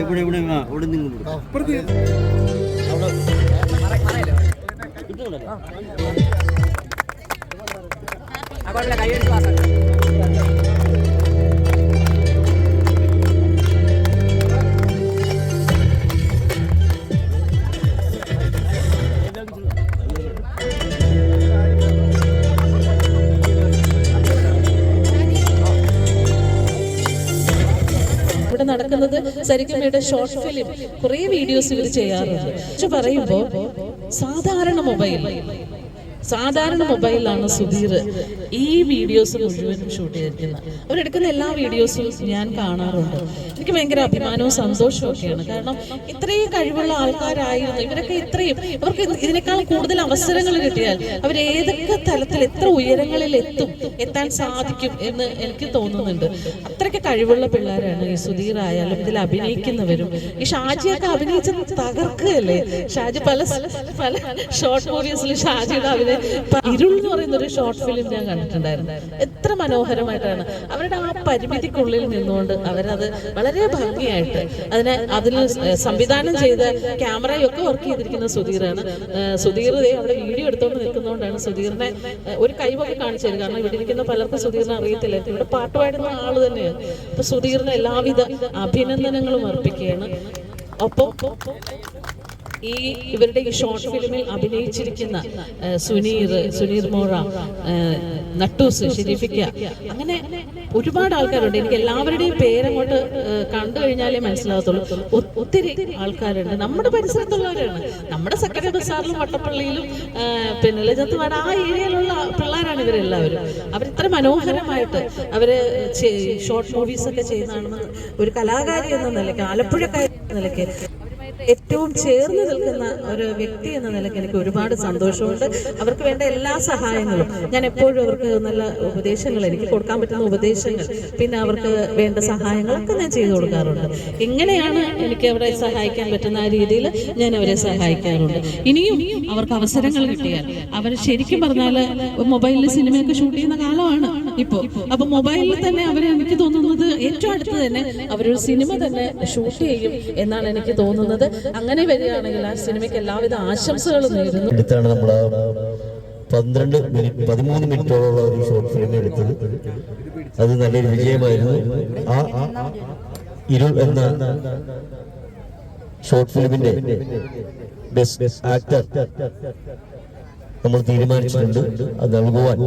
ഇവിടെ ഇവിടെ ആ ഇവിടെ നിങ്ങൾ കിട്ടുന്നുണ്ടല്ലോ ഇവിടെ നടക്കുന്നത് ശരിക്കും ഇവിടെ ഷോർട്ട് ഫിലിം കുറേ വീഡിയോസ് ഇവർ ചെയ്യാറുണ്ട്. പക്ഷെ പറയുമ്പോൾ സാധാരണ മൊബൈൽ സാധാരണ മൊബൈലാണ് സുധീർ ഈ വീഡിയോസ് മുഴുവനും ഷൂട്ട് ചെയ്തിരിക്കുന്നത്. അവരെടുക്കുന്ന എല്ലാ വീഡിയോസും ഞാൻ കാണാറുണ്ട്. എനിക്ക് ഭയങ്കര അഭിമാനവും സന്തോഷവും ഒക്കെയാണ്. കാരണം ഇത്രയും കഴിവുള്ള ആൾക്കാരായിരുന്നു. ഇവരൊക്കെ ഇത്രയും അവർക്ക് ഇതിനേക്കാൾ കൂടുതൽ അവസരങ്ങൾ കിട്ടിയാൽ അവർ ഏതൊക്കെ തലത്തിൽ എത്ര ഉയരങ്ങളിൽ എത്തും എത്താൻ സാധിക്കും എന്ന് എനിക്ക് തോന്നുന്നുണ്ട്. അത്രയ്ക്ക് കഴിവുള്ള പിള്ളേരാണ് ഈ സുധീർ ആയാലും ഇതിൽ അഭിനയിക്കുന്നവരും. ഈ ഷാജിയൊക്കെ അഭിനയിച്ചത് തകർക്കുകയല്ലേ? ഷാജി പല പല ഷോർട്ട് മൂവീസിൽ ഷാജിയുടെ ഇപ്പൊ ഇരുൾ എന്ന് പറയുന്ന ഒരു ഷോർട്ട് ഫിലിം ഞാൻ കണ്ടിട്ടുണ്ടായിരുന്നു. എത്ര മനോഹരമായിട്ടാണ്. അവരുടെ ആ പരിമിതിക്കുള്ളിൽ നിന്നുകൊണ്ട് അവരത് വളരെ ഭംഗിയായിട്ട് അതിനെ അതിൽ സംവിധാനം ചെയ്ത ക്യാമറയൊക്കെ വർക്ക് ചെയ്തിരിക്കുന്ന സുധീറാണ്. സുധീർ അവിടെ വീഡിയോ എടുത്തുകൊണ്ട് നിൽക്കുന്നതുകൊണ്ടാണ് സുധീറിനെ ഒരു കൈവൊക്കെ കാണിച്ചു തരും കാരണം ഇവിടെ ഇരിക്കുന്ന പലർക്കും സുധീറിനെ അറിയത്തില്ല. ഇവിടെ പാട്ട് പാടുന്ന ആൾ തന്നെയാണ്. അപ്പൊ സുധീറിന് എല്ലാവിധ അഭിനന്ദനങ്ങളും അർപ്പിക്കുകയാണ്. ഒപ്പം ഈ ഇവരുടെ ഈ ഷോർട്ട് ഫിലിമിൽ അഭിനയിച്ചിരിക്കുന്ന സുനീർ സുനീർ മോറ നട്ടൂസ് ഷെരീഫിക്ക അങ്ങനെ ഒരുപാട് ആൾക്കാരുണ്ട്. എനിക്ക് എല്ലാവരുടെയും പേരങ്ങോട്ട് കണ്ടു കഴിഞ്ഞാലേ മനസ്സിലാകത്തുള്ളൂ. ഒത്തിരി ആൾക്കാരുണ്ട്. നമ്മുടെ പരിസരത്തുള്ളവരാണ്. നമ്മുടെ സക്കര ബസാറിലും വട്ടപ്പള്ളിയിലും പിന്നെ ലജത്തുവാട് ആ ഏരിയയിലുള്ള പിള്ളേരാണ് ഇവരെല്ലാവരും. അവരിത്ര മനോഹരമായിട്ട് അവർ ഷോർട്ട് മൂവീസ് ഒക്കെ ചെയ്യുന്നതാണെന്ന് ഒരു കലാകാരി എന്ന നിലയ്ക്ക് ആലപ്പുഴക്കാരി എന്ന നിലയ്ക്ക് ഏറ്റവും ചേർന്ന് നിൽക്കുന്ന ഒരു വ്യക്തി എന്ന നിലയ്ക്ക് എനിക്ക് ഒരുപാട് സന്തോഷമുണ്ട്. അവർക്ക് വേണ്ട എല്ലാ സഹായങ്ങളും. ഞാൻ എപ്പോഴും അവർക്ക് നല്ല ഉപദേശങ്ങൾ എനിക്ക് കൊടുക്കാൻ പറ്റുന്ന ഉപദേശങ്ങൾ. പിന്നെ അവർക്ക് വേണ്ട സഹായങ്ങളൊക്കെ ഞാൻ ചെയ്തു കൊടുക്കാറുണ്ട്. എങ്ങനെയാണ് എനിക്ക് അവരെ സഹായിക്കാൻ പറ്റുന്ന ആ രീതിയിൽ ഞാൻ അവരെ സഹായിക്കാറുണ്ട്. ഇനിയും അവർക്ക് അവസരങ്ങൾ കിട്ടിയാൽ അവർ ശരിക്കും പറഞ്ഞാൽ മൊബൈലിൽ സിനിമയൊക്കെ ഷൂട്ട് ചെയ്യുന്ന കാലമാണ് ഇപ്പോൾ അപ്പൊ മൊബൈലിൽ തന്നെ അവരെ എനിക്ക് തോന്നുന്നത് ഏറ്റവും അടുത്ത് തന്നെ അവരൊരു സിനിമ തന്നെ ഷൂട്ട് ചെയ്യും എന്നാണ് എനിക്ക് തോന്നുന്നത്. അങ്ങനെ വരികയാണെങ്കിൽ ആ സിനിമയ്ക്ക് എല്ലാവിധ ആശംസകളും നേരുന്നു. എടുത്താണ് നമ്മൾ പന്ത്രണ്ട് മിനിറ്റ് പതിമൂന്ന് മിനിറ്റോളം ഒരു ഷോർട്ട് ഫിലിം എടുത്തത്. അത് നല്ലൊരു വിജയമായിരുന്നു. ആ ഇരുൾ എന്ന ഷോർട്ട് ഫിലിമിന്റെ ബെസ്റ്റ് ആക്ടർ നമ്മൾ തീരുമാനിച്ചിട്ടുണ്ട്. അത് നൽകുവാൻ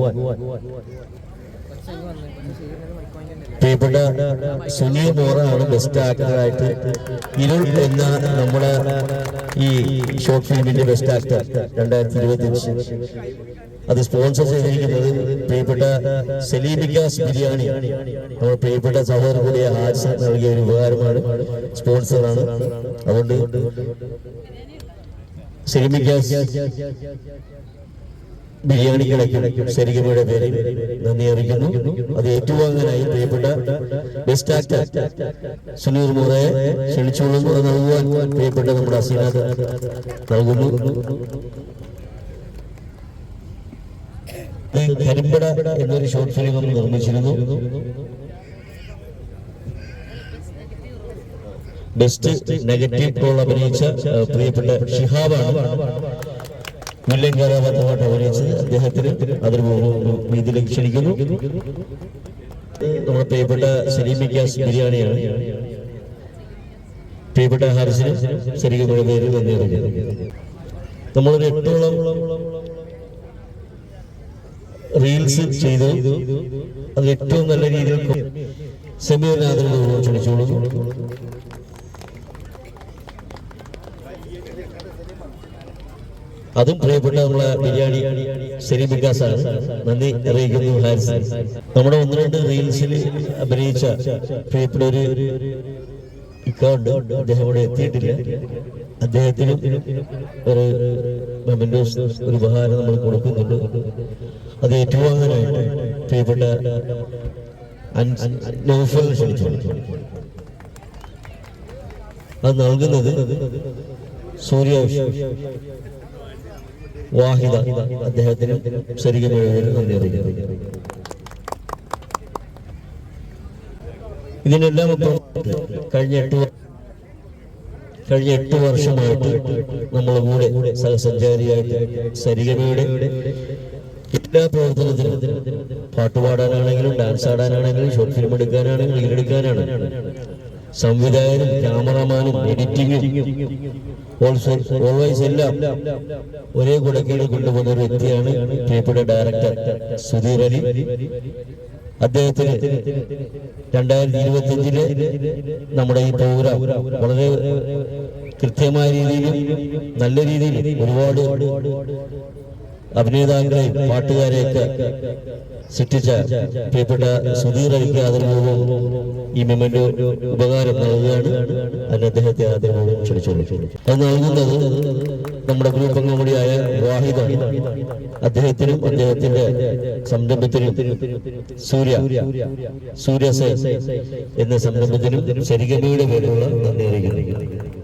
പ്രിയപ്പെട്ട സുനീൽ ബോറാണ് ബെസ്റ്റ് ആക്ടറായിട്ട് ഇരുൾ എന്ന നമ്മുടെ ഈ ഷോർട്ട് ഫിലിമിന്റെ ബെസ്റ്റ് ആക്ടർ രണ്ടായിരത്തി ഇരുപത്തി അഞ്ച് അത് സ്പോൺസർ ചെയ്തിരിക്കുന്നത് പ്രിയപ്പെട്ട സെലീബിക്കാസ് ബിരിയാണി. നമ്മുടെ പ്രിയപ്പെട്ട സഹോദരൻ കൂടിയ ഹാരിസ് നൽകിയ ഒരു ഉപകാരമാണ്. സ്പോൺസറാണ് അതുകൊണ്ട് സെലീമിക്കാസ് ബിരിയാണി കിടക്കും ശരികമയുടെ പേരിൽ നന്ദി അറിയിക്കുന്നു. അത് ഏറ്റുവാങ്ങാനായി പ്രിയപ്പെട്ട ബെസ്റ്റ് ആക്ടർ സുനീർ മോറയെ ക്ഷണിച്ചുകൊള്ളുന്നു അത് നൽകുവാൻ പ്രിയപ്പെട്ട നമ്മുടെ അസീനാഥ് നൽകുന്നു. കരിമ്പട എന്നൊരു ഷോർട്ട് ഫിലിം നിർമ്മിച്ചിരുന്നു. ബെസ്റ്റ് നെഗറ്റീവ് റോൾ അഭിനയിച്ച പ്രിയപ്പെട്ട ഷിഹാബാണ്. കഥാപാത്രമായിട്ട് അഭിനയിച്ചത് അദ്ദേഹത്തിന് രീതിയിലേക്ക് ക്ഷണിക്കുന്നു. നമ്മുടെ പ്രിയപ്പെട്ട സലീമിക്കാസ് ബിരിയാണിയാണ്. പ്രിയപ്പെട്ട ഹാരിസിന് ശരിക്കും പേര് അറിയിക്കുന്നു നമ്മളൊരു എട്ടോളം റീൽസ് ചെയ്തു. അത് ഏറ്റവും നല്ല രീതിയിൽ സെമീറിനെ ക്ഷണിച്ചോളൂ അതും പ്രിയപ്പെട്ട നമ്മളെ ബിരിയാണി ശരി വികാസാണ് നന്ദി അറിയിക്കുന്നു ഹാരിസ്. നമ്മുടെ ഒന്ന് രണ്ട് റീൽസിൽ അഭിനയിച്ച പ്രിയപ്പെട്ട ഒരു ഇക്കൗണ്ട് അദ്ദേഹം എത്തിയിട്ടില്ല. അദ്ദേഹത്തിനും ഒരു മെമന്റോസ് ഒരു ഉപഹാരം നമ്മൾ കൊടുക്കുന്നുണ്ട്. അത് ഏറ്റുവാങ്ങാനായിട്ട് പ്രിയപ്പെട്ട നൗഫൽ ക്ഷണിച്ചു അത് നൽകുന്നത് സൂര്യ വാഹിദ അദ്ദേഹത്തിന് ശരിക്കും ഇതിനെല്ലാം കഴിഞ്ഞ എട്ട് കഴിഞ്ഞ എട്ട് വർഷമായിട്ട് നമ്മളെ കൂടെ സഹസഞ്ചാരിയായിട്ട് സരിഗമയുടെ എല്ലാ പ്രവർത്തനത്തിലും പാട്ടുപാടാനാണെങ്കിലും ഡാൻസ് ആടാനാണെങ്കിലും ഷോർട്ട് ഫിലിം എടുക്കാനാണെങ്കിലും റീലെടുക്കാനാണ് സംവിധായകനും ക്യാമറമാനും എഡിറ്റിങ്ങും ഓൾവൈസ് എല്ലാം ഒരേ കുടക്കീട് കൊണ്ടുപോകുന്ന ഒരു വ്യക്തിയാണ് പ്രിയപ്പെട്ട ഡയറക്ടർ സുധീർ അലി. അദ്ദേഹത്തിന് രണ്ടായിരത്തി ഇരുപത്തി അഞ്ചിൽ നമ്മുടെ ഈ പ്രോഗ്രാം വളരെ കൃത്യമായ രീതിയിലും നല്ല രീതിയിലും ഒരുപാട് അഭിനേതാക്കളെയും പാട്ടുകാരെയൊക്കെ സൃഷ്ടിച്ച പ്രിയപ്പെട്ട സുധീർ അലിക്ക് ആദരവവും ഈ മെമ്മന്റെ ഉപകാരം നൽകുകയാണ്. അതിന് അദ്ദേഹത്തെ ആദരവവും ക്ഷണിച്ചോളൂ അത് നൽകുന്നത് നമ്മുടെ ഗ്രൂപ്പ് അംഗം കൂടിയായ വാഹിദാണ്. അദ്ദേഹത്തിനും അദ്ദേഹത്തിന്റെ സംരംഭത്തിനും സൂര്യ സൂര്യ സേ എന്ന സംരംഭത്തിനും ശരികമയുടെ പേരുള്ള നന്ദി അറിയിക്കുന്നു.